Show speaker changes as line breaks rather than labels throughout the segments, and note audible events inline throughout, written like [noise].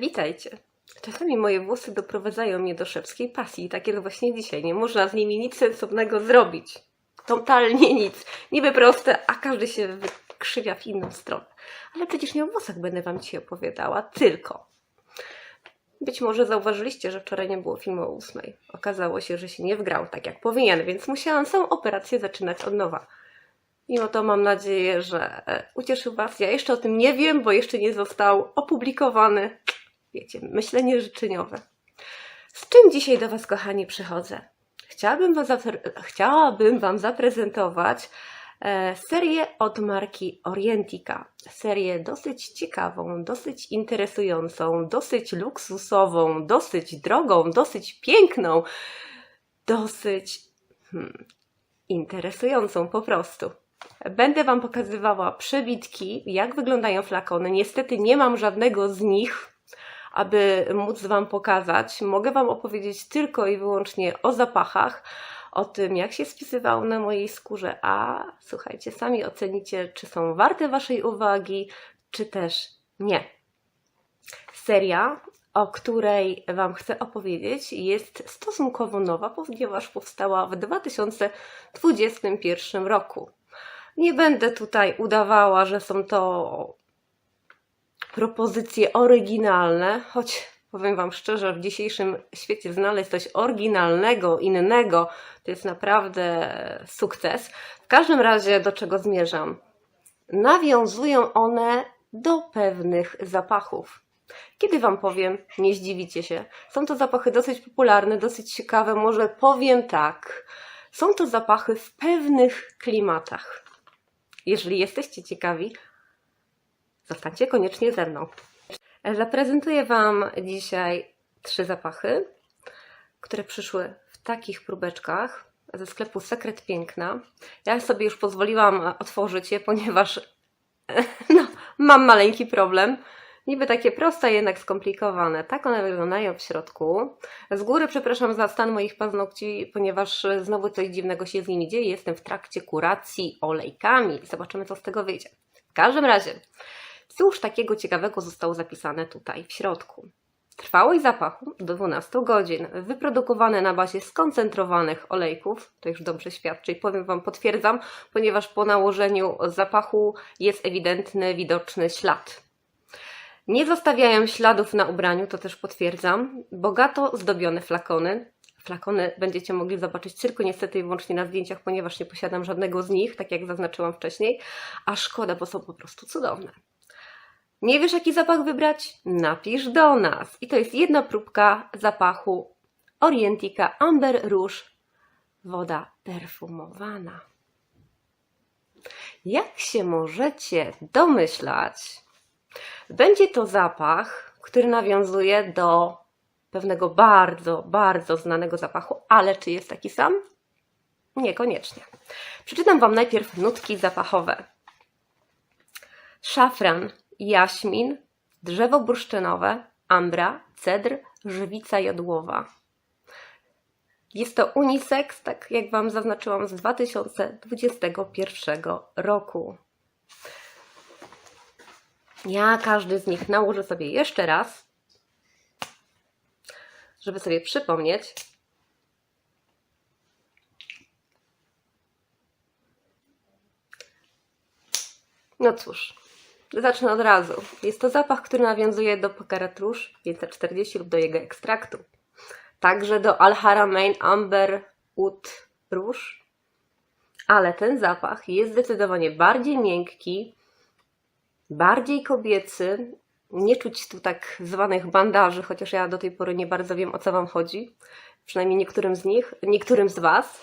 Witajcie. Czasami moje włosy doprowadzają mnie do szewskiej pasji, tak jak właśnie dzisiaj. Nie można z nimi nic sensownego zrobić. Totalnie nic. Niby proste, a każdy się wykrzywia w inną stronę. Ale przecież nie o włosach będę Wam dzisiaj opowiadała, tylko. Być może zauważyliście, że wczoraj nie było filmu o ósmej. Okazało się, że się nie wgrał tak jak powinien, więc musiałam całą operację zaczynać od nowa. Mimo to mam nadzieję, że e, ucieszył Was. Ja jeszcze o tym nie wiem, bo jeszcze nie został opublikowany. Wiecie, myślenie życzeniowe. Z czym dzisiaj do Was, kochani, przychodzę? Chciałabym Wam, chciałabym wam zaprezentować e, serię od marki Orientica. Serię dosyć ciekawą, dosyć interesującą, dosyć luksusową, dosyć drogą, dosyć piękną, dosyć hmm, interesującą po prostu. Będę Wam pokazywała przebitki, jak wyglądają flakony. Niestety nie mam żadnego z nich, aby móc Wam pokazać. Mogę Wam opowiedzieć tylko i wyłącznie o zapachach, o tym, jak się spisywało na mojej skórze, a słuchajcie, sami ocenicie, czy są warte Waszej uwagi, czy też nie. Seria, o której Wam chcę opowiedzieć, jest stosunkowo nowa, ponieważ powstała w 2021 roku. Nie będę tutaj udawała, że są to propozycje oryginalne, choć powiem Wam szczerze, w dzisiejszym świecie znaleźć coś oryginalnego, innego, to jest naprawdę sukces. W każdym razie, do czego zmierzam? Nawiązują one do pewnych zapachów. Kiedy Wam powiem, nie zdziwicie się. Są to zapachy dosyć popularne, dosyć ciekawe. Może powiem tak. Są to zapachy w pewnych klimatach. Jeżeli jesteście ciekawi, zostańcie koniecznie ze mną. Zaprezentuję Wam dzisiaj trzy zapachy, które przyszły w takich próbeczkach ze sklepu Sekret Piękna. Ja sobie już pozwoliłam otworzyć je, ponieważ [laughs] no, mam maleńki problem. Niby takie proste, jednak skomplikowane. Tak one wyglądają w środku. Z góry przepraszam za stan moich paznokci, ponieważ znowu coś dziwnego się z nimi dzieje. Jestem w trakcie kuracji olejkami. Zobaczymy, co z tego wyjdzie. W każdym razie, cóż takiego ciekawego zostało zapisane tutaj w środku? Trwałość zapachu do 12 godzin, wyprodukowane na bazie skoncentrowanych olejków, to już dobrze świadczy i powiem Wam, potwierdzam, ponieważ po nałożeniu zapachu jest ewidentny, widoczny ślad. Nie zostawiają śladów na ubraniu, to też potwierdzam. Bogato zdobione flakony. Flakony będziecie mogli zobaczyć tylko niestety i wyłącznie na zdjęciach, ponieważ nie posiadam żadnego z nich, tak jak zaznaczyłam wcześniej. A szkoda, bo są po prostu cudowne. Nie wiesz, jaki zapach wybrać? Napisz do nas. I to jest jedna próbka zapachu Orientica Amber Rouge woda perfumowana. Jak się możecie domyślać, będzie to zapach, który nawiązuje do pewnego bardzo, bardzo znanego zapachu, ale czy jest taki sam? Niekoniecznie. Przeczytam Wam najpierw nutki zapachowe. Szafran, jaśmin, drzewo bursztynowe, ambra, cedr, żywica jodłowa. Jest to unisex, tak jak Wam zaznaczyłam, z 2021 roku. Ja każdy z nich nałożę sobie jeszcze raz, żeby sobie przypomnieć. No cóż, zacznę od razu. Jest to zapach, który nawiązuje do Baccarat Rouge 540 lub do jego ekstraktu. Także do Al Haramain Amber Oud Rouge. Ale ten zapach jest zdecydowanie bardziej miękki, bardziej kobiecy. Nie czuć tu tak zwanych bandaży, chociaż ja do tej pory nie bardzo wiem o co Wam chodzi. Przynajmniej niektórym z nich, niektórym z Was.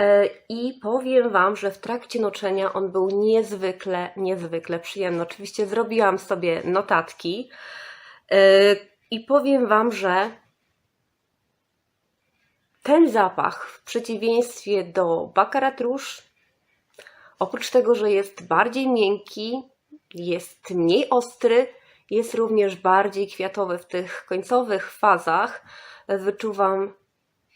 E, I powiem Wam, że w trakcie noczenia on był niezwykle, niezwykle przyjemny. Oczywiście zrobiłam sobie notatki e, i powiem Wam, że ten zapach w przeciwieństwie do Baccarat Rouge Oprócz tego, że jest bardziej miękki, jest mniej ostry, jest również bardziej kwiatowy w tych końcowych fazach. Wyczuwam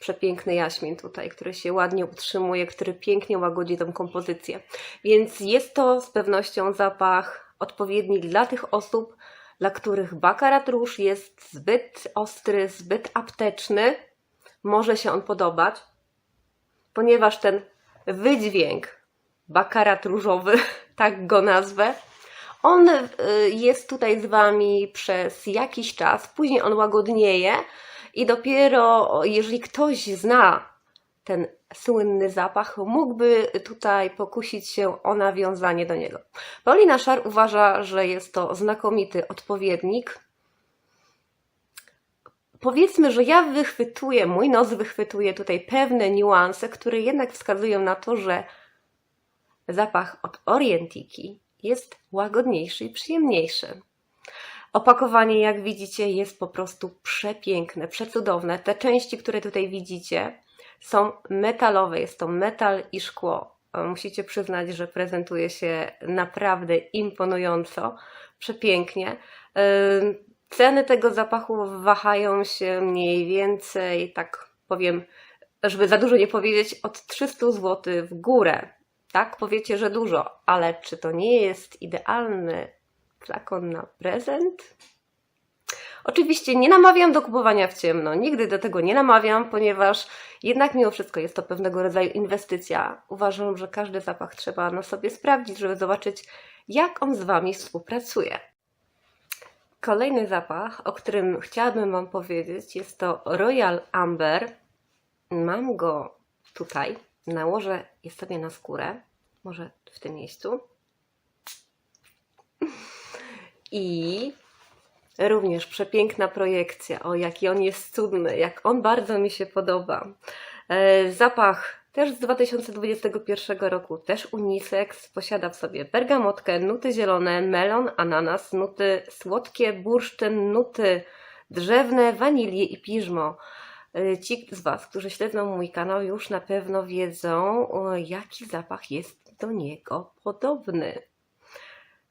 przepiękny jaśmin tutaj, który się ładnie utrzymuje, który pięknie łagodzi tą kompozycję. Więc jest to z pewnością zapach odpowiedni dla tych osób, dla których bakarat róż jest zbyt ostry, zbyt apteczny. Może się on podobać, ponieważ ten wydźwięk, bakarat różowy, [laughs] tak go nazwę, on y, jest tutaj z Wami przez jakiś czas, później on łagodnieje i dopiero jeżeli ktoś zna ten słynny zapach, mógłby tutaj pokusić się o nawiązanie do niego. Paulina Szar uważa, że jest to znakomity odpowiednik. Powiedzmy, że ja wychwytuję, mój nos wychwytuje tutaj pewne niuanse, które jednak wskazują na to, że zapach od Orientiki jest łagodniejszy i przyjemniejszy. Opakowanie, jak widzicie, jest po prostu przepiękne, przecudowne. Te części, które tutaj widzicie, są metalowe. Jest to metal i szkło. Musicie przyznać, że prezentuje się naprawdę imponująco, przepięknie. Yy, Ceny tego zapachu wahają się mniej więcej, tak powiem, żeby za dużo nie powiedzieć, od 300 zł w górę. Tak, powiecie, że dużo, ale czy to nie jest idealny flakon na prezent? Oczywiście nie namawiam do kupowania w ciemno, nigdy do tego nie namawiam, ponieważ jednak mimo wszystko jest to pewnego rodzaju inwestycja. Uważam, że każdy zapach trzeba na sobie sprawdzić, żeby zobaczyć, jak on z Wami współpracuje. Kolejny zapach, o którym chciałabym Wam powiedzieć, jest to Royal Amber. Mam go tutaj. Nałożę je sobie na skórę, może w tym miejscu. I również przepiękna projekcja. O, jaki on jest cudny, jak on bardzo mi się podoba. E, Zapach też z 2021 roku, też unisex, posiada w sobie bergamotkę, nuty zielone, melon, ananas, nuty słodkie, bursztyn, nuty drzewne, wanilię i piżmo. E, Ci z Was, którzy śledzą mój kanał, już na pewno wiedzą, jaki zapach jest do niego podobny.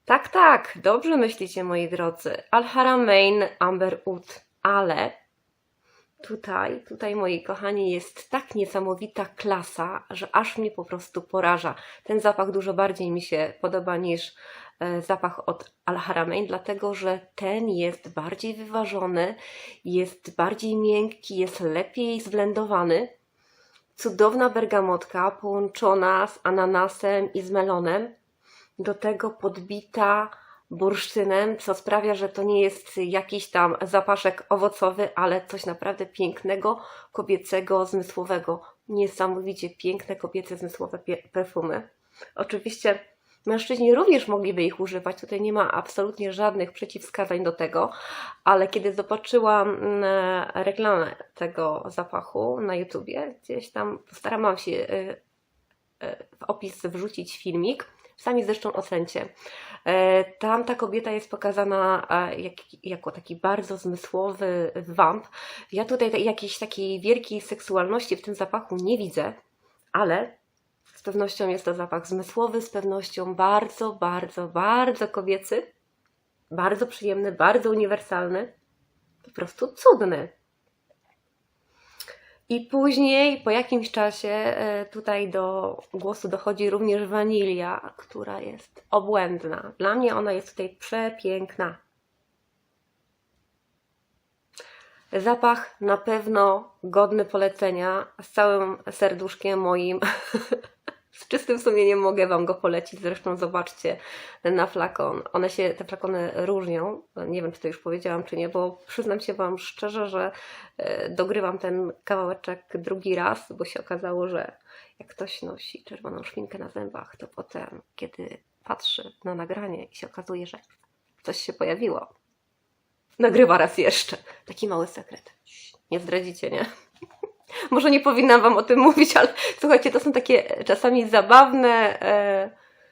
Tak, tak, dobrze myślicie, moi drodzy. Al-Haramain Amber Oud, ale tutaj, tutaj, moi kochani, jest tak niesamowita klasa, że aż mnie po prostu poraża. Ten zapach dużo bardziej mi się podoba niż e, zapach od Al-Haramain, dlatego że ten jest bardziej wyważony, jest bardziej miękki, jest lepiej zblendowany. Cudowna bergamotka połączona z ananasem i z melonem do tego podbita bursztynem, co sprawia, że to nie jest jakiś tam zapaszek owocowy, ale coś naprawdę pięknego, kobiecego, zmysłowego. Niesamowicie piękne, kobiece, zmysłowe perfumy. Oczywiście mężczyźni również mogliby ich używać, tutaj nie ma absolutnie żadnych przeciwwskazań do tego, ale kiedy zobaczyłam mm, reklamę tego zapachu na YouTubie, gdzieś tam postarałam się y, y, w opis wrzucić filmik, Sami zresztą ocencie. E, Tam ta kobieta jest pokazana e, jak, jako taki bardzo zmysłowy wamp. Ja tutaj jakiejś takiej wielkiej seksualności w tym zapachu nie widzę, ale z pewnością jest to zapach zmysłowy, z pewnością bardzo, bardzo, bardzo kobiecy, bardzo przyjemny, bardzo uniwersalny, po prostu cudny. I później, po jakimś czasie, e, tutaj do głosu dochodzi również wanilia, która jest obłędna. Dla mnie ona jest tutaj przepiękna. Zapach na pewno godny polecenia. Z całym serduszkiem moim, [laughs] z czystym sumieniem mogę Wam go polecić. Zresztą zobaczcie na flakon. One się, te flakony różnią. Nie wiem, czy to już powiedziałam, czy nie, bo przyznam się Wam szczerze, że e, dogrywam ten kawałeczek drugi raz, bo się okazało, że jak ktoś nosi czerwoną szminkę na zębach, to potem, kiedy patrzy na nagranie i się okazuje, że coś się pojawiło, nagrywa raz jeszcze. Taki mały sekret. Nie zdradzicie, nie? Może nie powinnam Wam o tym mówić, ale słuchajcie, to są takie czasami zabawne e,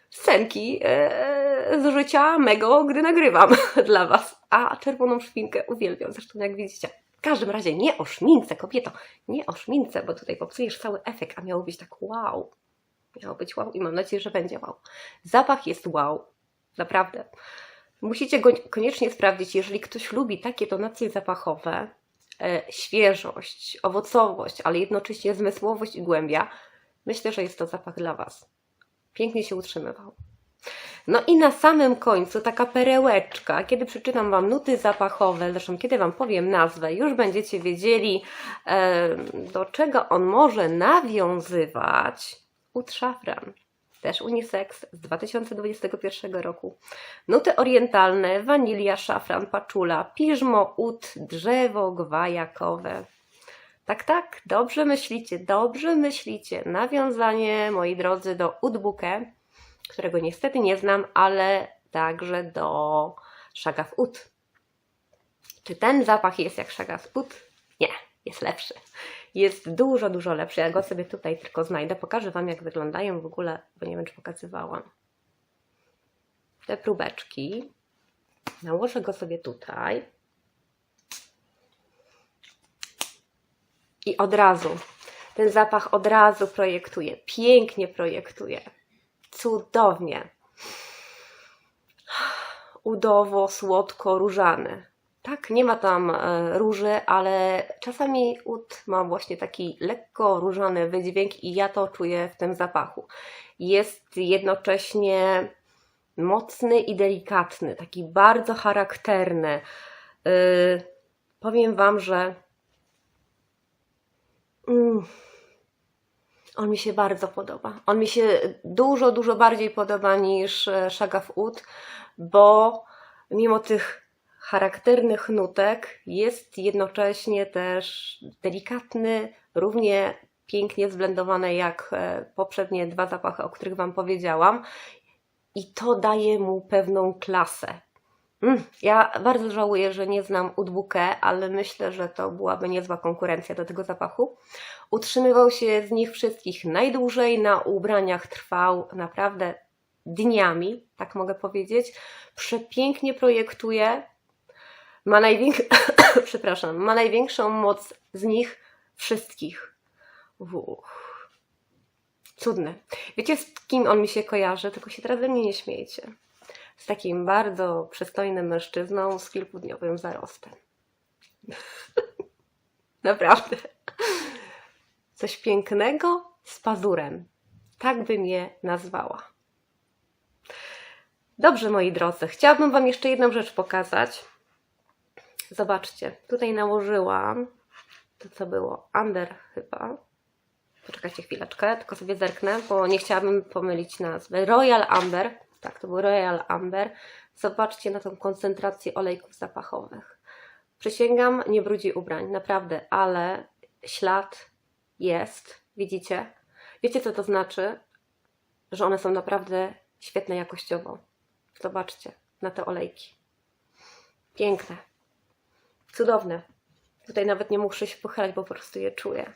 scenki e, z życia mego, gdy nagrywam [laughs] dla Was. A czerwoną szminkę uwielbiam, zresztą jak widzicie. W każdym razie nie o szmince, kobieto, nie o szmince, bo tutaj popsujesz cały efekt, a miało być tak wow. Miało być wow i mam nadzieję, że będzie wow. Zapach jest wow, naprawdę. Musicie go koniecznie sprawdzić, jeżeli ktoś lubi takie tonacje zapachowe, e, świeżość, owocowość, ale jednocześnie zmysłowość i głębia, myślę, że jest to zapach dla Was. Pięknie się utrzymywał. No i na samym końcu taka perełeczka, kiedy przeczytam Wam nuty zapachowe, zresztą kiedy Wam powiem nazwę, już będziecie wiedzieli, e, do czego on może nawiązywać. Ud też unisex z 2021 roku. Nuty orientalne, wanilia, szafran, paczula, piżmo, ud, drzewo gwajakowe. Tak, tak, dobrze myślicie, dobrze myślicie. Nawiązanie, moi drodzy, do Udbuke, którego niestety nie znam, ale także do Szagaf Ud. Czy ten zapach jest jak Szagaf Ud? Nie, jest lepszy. Jest dużo, dużo lepszy. Ja go sobie tutaj tylko znajdę. Pokażę Wam, jak wyglądają w ogóle, bo nie wiem, czy pokazywałam. Te próbeczki. Nałożę go sobie tutaj. I od razu, ten zapach od razu projektuje, pięknie projektuje, cudownie. Udowo, słodko, różany. Tak, nie ma tam e, róży, ale czasami ud ma właśnie taki lekko różany wydźwięk i ja to czuję w tym zapachu. Jest jednocześnie mocny i delikatny, taki bardzo charakterny. Yy, powiem Wam, że Mm. On mi się bardzo podoba. On mi się dużo, dużo bardziej podoba niż e, Szagaf Ud, bo mimo tych charakternych nutek jest jednocześnie też delikatny, równie pięknie zblendowany jak e, poprzednie dwa zapachy, o których Wam powiedziałam. I to daje mu pewną klasę. Mm, ja bardzo żałuję, że nie znam Udbuke, ale myślę, że to byłaby niezła konkurencja do tego zapachu. Utrzymywał się z nich wszystkich najdłużej, na ubraniach trwał naprawdę dniami, tak mogę powiedzieć. Przepięknie projektuje, ma, najwięk... [coughs] Przepraszam, ma największą moc z nich wszystkich. Uch. Cudny. Wiecie, z kim on mi się kojarzy? Tylko się teraz ze mnie nie śmiejcie z takim bardzo przystojnym mężczyzną z kilkudniowym zarostem. [laughs] Naprawdę. Coś pięknego z pazurem. Tak bym je nazwała. Dobrze, moi drodzy, chciałabym Wam jeszcze jedną rzecz pokazać. Zobaczcie, tutaj nałożyłam to, co było Amber chyba. Poczekajcie chwileczkę, tylko sobie zerknę, bo nie chciałabym pomylić nazwy. Royal Amber tak, to był Royal Amber. Zobaczcie na tą koncentrację olejków zapachowych. Przysięgam, nie brudzi ubrań, naprawdę, ale ślad jest, widzicie? Wiecie, co to znaczy? Że one są naprawdę świetne jakościowo. Zobaczcie na te olejki. Piękne. Cudowne. Tutaj nawet nie muszę się pochylać, bo po prostu je czuję.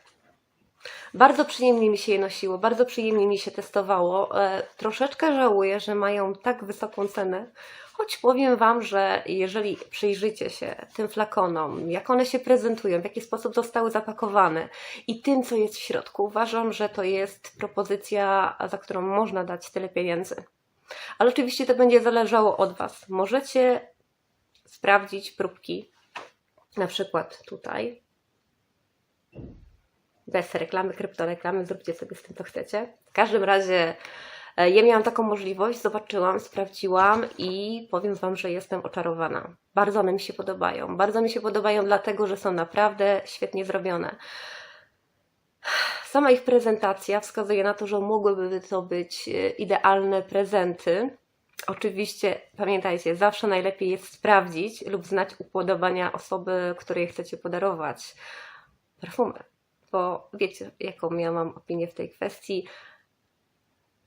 Bardzo przyjemnie mi się je nosiło, bardzo przyjemnie mi się testowało. E, troszeczkę żałuję, że mają tak wysoką cenę, choć powiem Wam, że jeżeli przyjrzycie się tym flakonom, jak one się prezentują, w jaki sposób zostały zapakowane i tym, co jest w środku, uważam, że to jest propozycja, za którą można dać tyle pieniędzy. Ale oczywiście to będzie zależało od Was. Możecie sprawdzić próbki, na przykład tutaj, bez reklamy, kryptoreklamy, zróbcie sobie z tym, co chcecie. W każdym razie e, ja miałam taką możliwość, zobaczyłam, sprawdziłam i powiem Wam, że jestem oczarowana. Bardzo one mi się podobają. Bardzo mi się podobają, dlatego że są naprawdę świetnie zrobione. Sama ich prezentacja wskazuje na to, że mogłyby to być e, idealne prezenty. Oczywiście pamiętajcie, zawsze najlepiej jest sprawdzić lub znać upodobania osoby, której chcecie podarować perfumy bo wiecie, jaką miałam opinię w tej kwestii.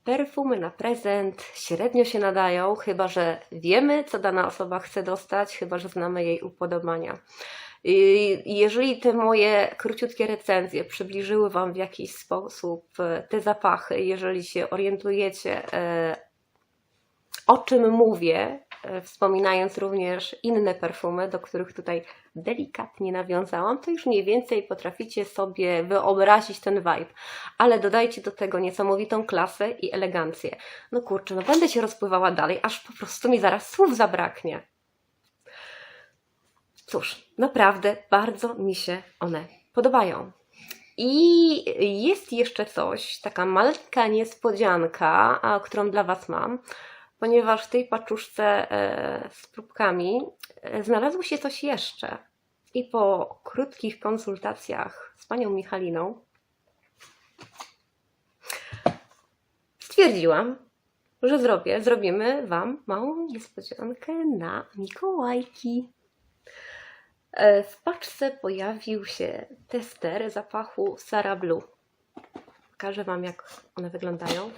Perfumy na prezent średnio się nadają, chyba że wiemy, co dana osoba chce dostać, chyba że znamy jej upodobania. Jeżeli te moje króciutkie recenzje przybliżyły Wam w jakiś sposób te zapachy, jeżeli się orientujecie, e, o czym mówię, E, wspominając również inne perfumy, do których tutaj delikatnie nawiązałam, to już mniej więcej potraficie sobie wyobrazić ten vibe. Ale dodajcie do tego niesamowitą klasę i elegancję. No kurczę, no będę się rozpływała dalej, aż po prostu mi zaraz słów zabraknie. cóż, naprawdę bardzo mi się one podobają. I jest jeszcze coś, taka malka niespodzianka, którą dla Was mam, ponieważ w tej paczuszce e, z próbkami e, znalazło się coś jeszcze. I po krótkich konsultacjach z panią Michaliną stwierdziłam, że zrobię, zrobimy Wam małą niespodziankę na Mikołajki. E, W paczce pojawił się tester zapachu Sara Blue. Pokażę Wam, jak one wyglądają.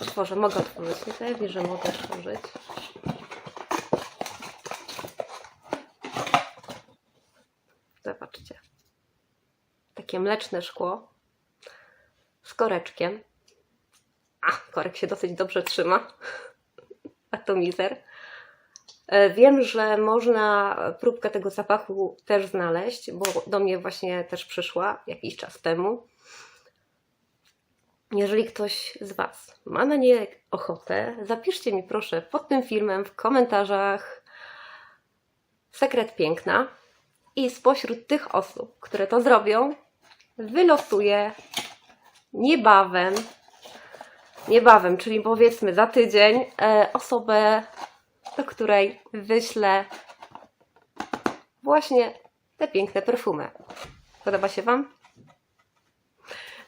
Otworzę, mogę otworzyć, nie pewnie, że mogę otworzyć. Zobaczcie. Takie mleczne szkło z koreczkiem. A, korek się dosyć dobrze trzyma. [laughs] Atomizer. E, Wiem, że można próbkę tego zapachu też znaleźć, bo do mnie właśnie też przyszła jakiś czas temu. Jeżeli ktoś z Was ma na nie ochotę, zapiszcie mi proszę pod tym filmem w komentarzach sekret piękna i spośród tych osób, które to zrobią, wylosuję niebawem, niebawem, czyli powiedzmy za tydzień, e, osobę, do której wyślę właśnie te piękne perfumy. Podoba się Wam?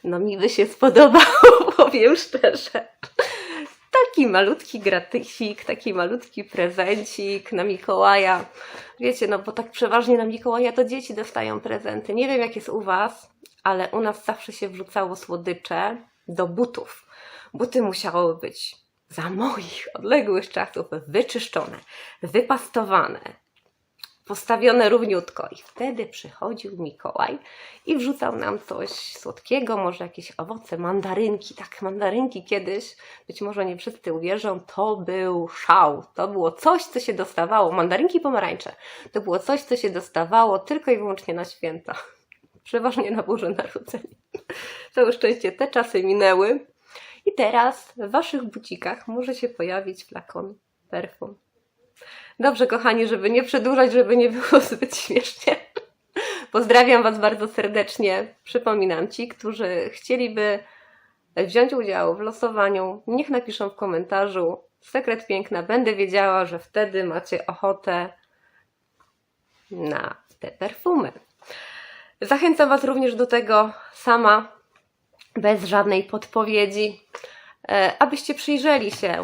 No mi by się spodobało, [laughs] powiem szczerze. Taki malutki gratysik, taki malutki prezencik na Mikołaja. Wiecie, no bo tak przeważnie na Mikołaja to dzieci dostają prezenty. Nie wiem jak jest u Was, ale u nas zawsze się wrzucało słodycze do butów. Buty musiały być za moich odległych czasów wyczyszczone, wypastowane, postawione równiutko. I wtedy przychodził Mikołaj i wrzucał nam coś słodkiego, może jakieś owoce, mandarynki. Tak, mandarynki kiedyś, być może nie wszyscy uwierzą, to był szał. To było coś, co się dostawało. Mandarynki i pomarańcze. To było coś, co się dostawało tylko i wyłącznie na święta. [laughs] Przeważnie na Boże Narodzenie. Całe [laughs] szczęście te czasy minęły. I teraz w Waszych bucikach może się pojawić flakon perfum. Dobrze, kochani, żeby nie przedłużać, żeby nie było [laughs] zbyt śmiesznie. Pozdrawiam Was bardzo serdecznie. Przypominam Ci, którzy chcieliby wziąć udział w losowaniu, niech napiszą w komentarzu sekret piękna. Będę wiedziała, że wtedy macie ochotę na te perfumy. Zachęcam Was również do tego sama, bez żadnej podpowiedzi, e, abyście przyjrzeli się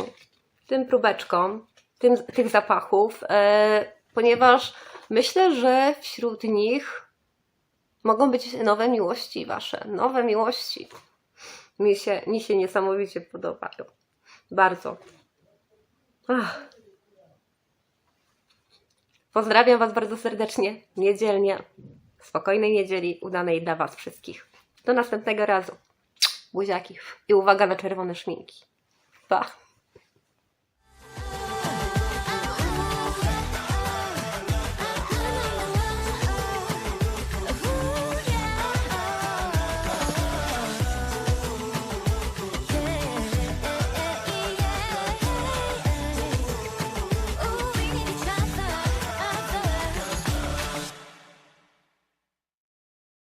tym próbeczkom, tym, tych zapachów, e, ponieważ myślę, że wśród nich mogą być nowe miłości Wasze, nowe miłości. Mi się, mi się niesamowicie podobają. Bardzo. Ach. Pozdrawiam Was bardzo serdecznie. Niedzielnie. Spokojnej niedzieli, udanej dla Was wszystkich. Do następnego razu. Buziaki. I uwaga na czerwone szminki. Pa!